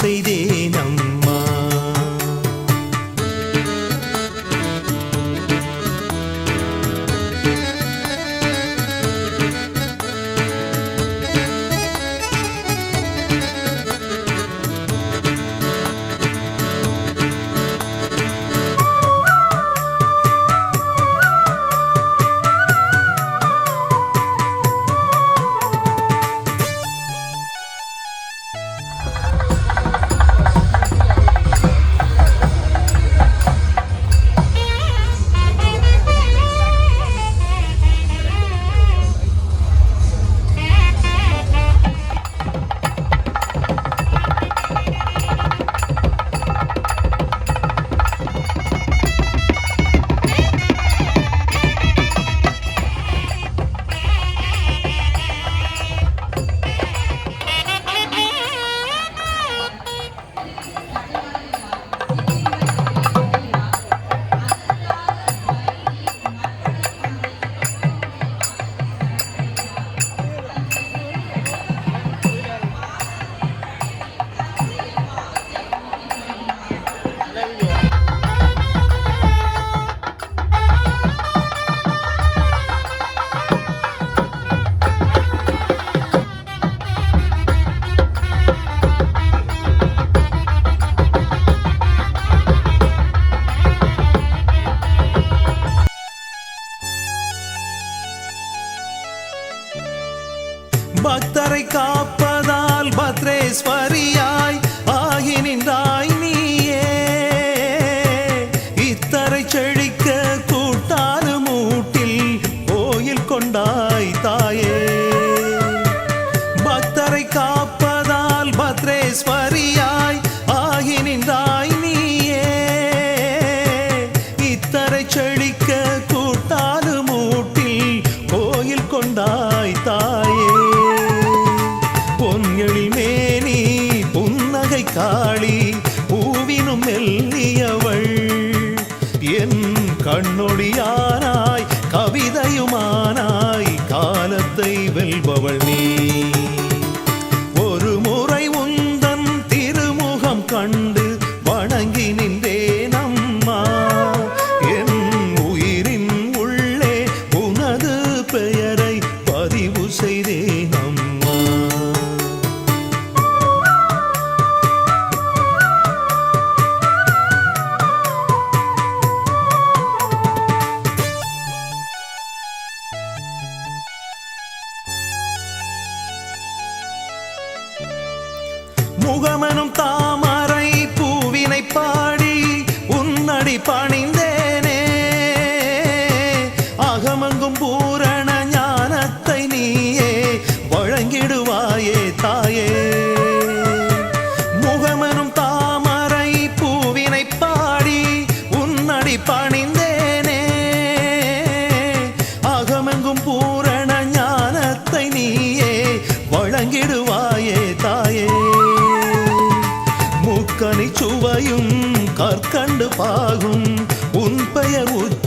செய்தே ಸರ್ವೇಶ್ವರಿ கண்டு பாயும் கற்கண்டு பாகும் உன் பெயர் உச்ச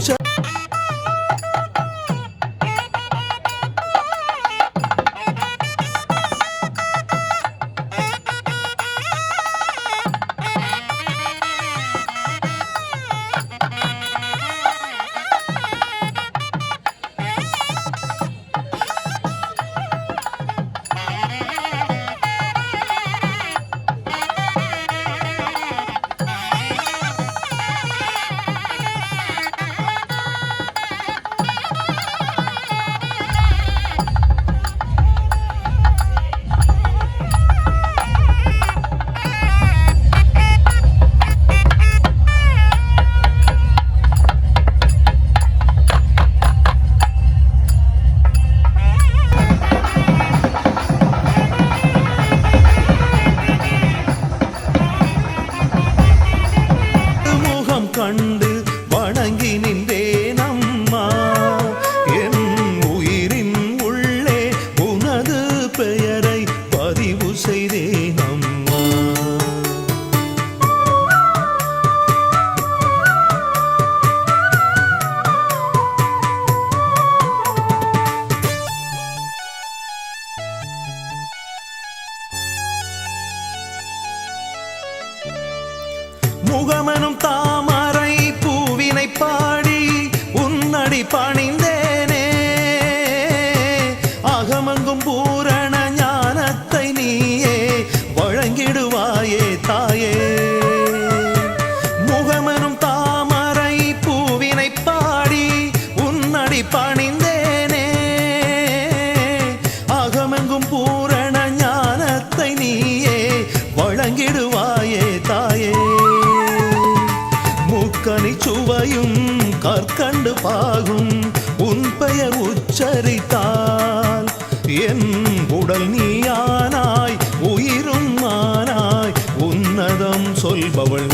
பூக்கும் தாமரை பூவினை பாடி உன்னடி பணிந்தேனே. அகமங்கும் பூரண ஞானத்தை நீயே வழங்கிடுவாயே தாயே. முகமனும் தாமரை பூவினை பாடி உன்னடி பணி கருப்பாகும் உன் பெயர் உச்சரித்தால் என் உடல் நீயானாய் உயிரும் மானாய் உன்னதம் சொல்பவள்